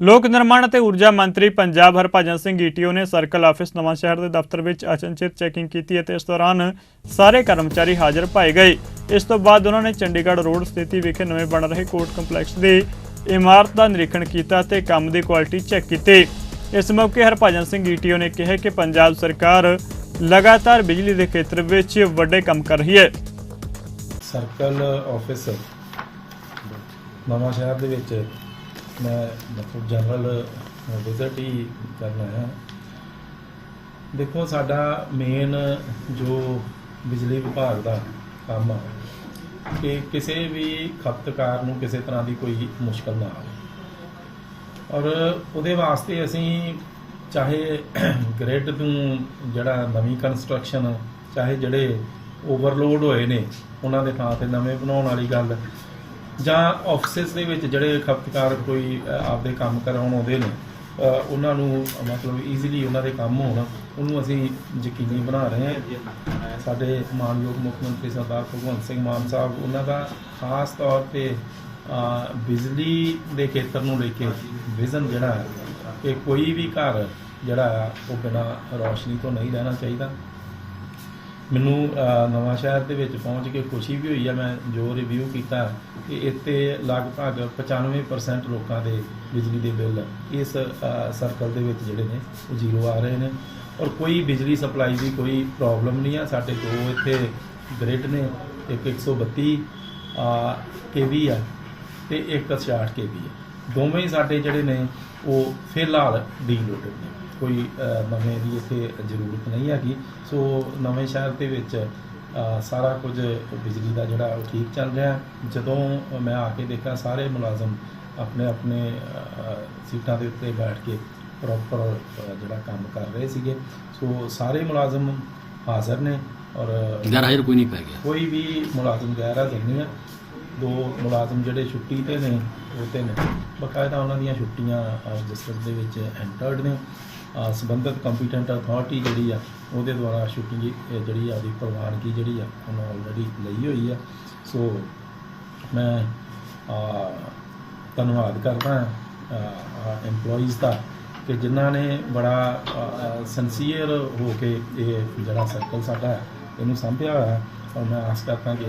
ਲੋਕ ਨਿਰਮਾਣ ਅਤੇ ਊਰਜਾ ਮੰਤਰੀ ਪੰਜਾਬ ਹਰਭਜਨ ਸਿੰਘ ਈਟੀਓ ਨੇ ਸਰਕਲ ਆਫਿਸ ਨਵਾਂ ਸ਼ਹਿਰ ਦੇ ਦਫ਼ਤਰ ਵਿੱਚ ਅਚਨਚੇਤ ਚੈਕਿੰਗ ਕੀਤੀ ਅਤੇ ਇਸ ਦੌਰਾਨ ਸਾਰੇ ਕਰਮਚਾਰੀ ਹਾਜ਼ਰ ਪਾਏ ਗਏ। ਇਸ ਤੋਂ ਬਾਅਦ ਉਹਨਾਂ ਨੇ ਚੰਡੀਗੜ੍ਹ ਰੋਡ ਸਥਿਤੀ ਵਿਖੇ ਨਵੇਂ ਬਣ ਰਹੇ ਕੋਰਟ ਕੰਪਲੈਕਸ ਦੀ ਇਮਾਰਤ ਦਾ ਨਿਰੀਖਣ ਕੀਤਾ ਤੇ ਕੰਮ ਦੀ ਕੁਆਲਿਟੀ ਚੈੱਕ ਕੀਤੀ। ਇਸ ਮੌਕੇ ਹਰਭਜਨ ਸਿੰਘ ਈਟੀਓ ਨੇ ਕਿਹਾ ਕਿ ਪੰਜਾਬ ਸਰਕਾਰ ਲਗਾਤਾਰ ਬਿਜਲੀ ਦੇ ਖੇਤਰ ਵਿੱਚ ਵੱਡੇ ਕੰਮ ਕਰ ਰਹੀ ਹੈ। ਸਰਕਲ ਆਫਿਸ ਨਵਾਂ ਸ਼ਹਿਰ ਦੇ ਵਿੱਚ ਮੈਂ ਮਤਲਬ ਜਨਰਲ ਵਿਜ਼ਿਟ ਹੀ ਕਰਨ ਆਇਆ। ਦੇਖੋ, ਸਾਡਾ ਮੇਨ ਜੋ ਬਿਜਲੀ ਵਿਭਾਗ ਦਾ ਕੰਮ ਆ, ਕਿ ਕਿਸੇ ਵੀ ਖਪਤਕਾਰ ਨੂੰ ਕਿਸੇ ਤਰ੍ਹਾਂ ਦੀ ਕੋਈ ਮੁਸ਼ਕਲ ਨਾ ਆਵੇ। ਔਰ ਉਹਦੇ ਵਾਸਤੇ ਅਸੀਂ ਚਾਹੇ ਗ੍ਰਿਡ ਨੂੰ ਜਿਹੜਾ ਨਵੀਂ ਕੰਸਟਰਕਸ਼ਨ ਚਾਹੇ ਜਿਹੜੇ ਓਵਰਲੋਡ ਹੋਏ ਨੇ, ਉਹਨਾਂ ਦੇ ਥਾਂ ਤੇ ਨਵੇਂ ਬਣਾਉਣ ਵਾਲੀ ਗੱਲ ਜਾਂ ਆਫਿਸਿਸ ਦੇ ਵਿੱਚ ਜਿਹੜੇ ਖਪਤਕਾਰ ਕੋਈ ਆਪਦੇ ਕੰਮ ਕਰਾਉਣ ਆਉਂਦੇ ਨੇ ਉਹਨਾਂ ਨੂੰ ਮਤਲਬ ਈਜ਼ੀਲੀ ਉਹਨਾਂ ਦੇ ਕੰਮ ਹੋਣ, ਉਹਨੂੰ ਅਸੀਂ ਯਕੀਨੀ ਬਣਾ ਰਹੇ ਹਾਂ। ਸਾਡੇ ਮਾਨਯੋਗ ਮੁੱਖ ਮੰਤਰੀ ਸਰਦਾਰ ਭਗਵੰਤ ਸਿੰਘ ਮਾਨ ਸਾਹਿਬ, ਉਹਨਾਂ ਦਾ ਖਾਸ ਤੌਰ ਤੇ ਬਿਜਲੀ ਦੇ ਖੇਤਰ ਨੂੰ ਲੈ ਕੇ ਵਿਜ਼ਨ ਜਿਹੜਾ ਹੈ, ਕਿ ਕੋਈ ਵੀ ਘਰ ਜਿਹੜਾ ਹੈ, ਉਹ ਬਿਨਾਂ ਰੌਸ਼ਨੀ ਤੋਂ ਨਹੀਂ ਰਹਿਣਾ ਚਾਹੀਦਾ। ਮੈਨੂੰ ਅ, ਨਵਾਂ ਸ਼ਹਿਰ ਦੇ ਵਿੱਚ ਪਹੁੰਚ ਕੇ ਖੁਸ਼ੀ ਵੀ ਹੋਈ ਆ ਮੈਂ ਜੋ ਰਿਵਿਊ ਕੀਤਾ ਕਿ ਇੱਥੇ ਲਗਭਗ 95% ਲੋਕਾਂ ਦੇ ਬਿਜਲੀ ਦੇ ਬਿੱਲ ਇਸ ਸਰਕਲ ਦੇ ਵਿੱਚ ਜਿਹੜੇ ਨੇ ਉਹ ਜ਼ੀਰੋ ਆ ਰਹੇ ਨੇ। ਔਰ ਕੋਈ ਬਿਜਲੀ ਸਪਲਾਈ ਦੀ ਕੋਈ ਪ੍ਰੋਬਲਮ ਨਹੀਂ ਆ। ਸਾਡੇ ਦੋ ਇੱਥੇ ਗ੍ਰਿਡ ਨੇ ਇੱਕ 132 ਕੇਵੀ ਆ ਤੇ ਇੱਕ 66 ਕੇਵੀ ਆ। ਦੋਵੇਂ ਹੀ ਸਾਡੇ ਜਿਹੜੇ ਨੇ ਉਹ ਫਿਲਹਾਲ ਡੀਲੋਡਡ ਨੇ ਕੋਈ ਨਵੇਂ ਦੀ ਇੱਥੇ ਜ਼ਰੂਰਤ ਨਹੀਂ ਹੈਗੀ। ਸੋ ਨਵੇਂ ਸ਼ਹਿਰ ਦੇ ਵਿੱਚ ਸਾਰਾ ਕੁਝ ਬਿਜਲੀ ਦਾ ਜਿਹੜਾ ਉਹ ਠੀਕ ਚੱਲ ਰਿਹਾ ਹੈ। ਜਦੋਂ ਮੈਂ ਆ ਕੇ ਦੇਖਿਆ ਸਾਰੇ ਮੁਲਾਜ਼ਮ ਆਪਣੇ ਆਪਣੇ ਸੀਟਾਂ ਦੇ ਉੱਤੇ ਬੈਠ ਕੇ ਪ੍ਰੋਪਰ ਜਿਹੜਾ ਕੰਮ ਕਰ ਰਹੇ ਸੀਗੇ। ਸੋ ਸਾਰੇ ਮੁਲਾਜ਼ਮ ਹਾਜ਼ਰ ਨੇ ਔਰ ਗੈਰ ਹਾਜ਼ਰ ਕੋਈ ਨਹੀਂ ਪੈ ਗਿਆ। ਕੋਈ ਵੀ ਮੁਲਾਜ਼ਮ ਗੈਰ ਹਾਜ਼ਰ ਨਹੀਂ ਹੈ। ਦੋ ਮੁਲਾਜ਼ਮ ਜਿਹੜੇ ਛੁੱਟੀ ਤੇ ਨੇ, ਉਹ ਤੇ ਨੇ। ਬਕਾਇਦਾ ਉਹਨਾਂ ਦੀਆਂ ਛੁੱਟੀਆਂ ਰਜਿਸਟਰ ਦੇ ਵਿੱਚ ਐਂਟਰਡ ਨੇ। ਅਹ ਸੰਬੰਧਿਤ ਕੰਪੀਟੈਂਟ ਅਥਾਰਟੀ ਜਿਹੜੀ ਆ, ਉਹਦੇ ਦੁਆਰਾ ਛੁੱਟੀ ਜਿਹੜੀ ਆ ਦੀ ਪ੍ਰਵਾਨਗੀ ਜਿਹੜੀ ਆ, ਉਹਨਾਂ ਆਲਰੇਡੀ ਲਈ ਹੋਈ ਆ। ਸੋ ਮੈਂ ਧੰਨਵਾਦ ਕਰਦਾ EMPLOYEES ਦਾ ਕਿ ਜਿਨ੍ਹਾਂ ਨੇ ਬੜਾ ਸਿੰਸੀਅਰ ਹੋ ਕੇ ਇਹ ਜਿਹੜਾ ਸਰਕਲ ਸਾਡਾ ਇਹਨੂੰ ਸੰਭਿਆ ਹੋਇਆ ਔਰ ਮੈਂ ਆਸ ਕਰਦਾ ਕਿ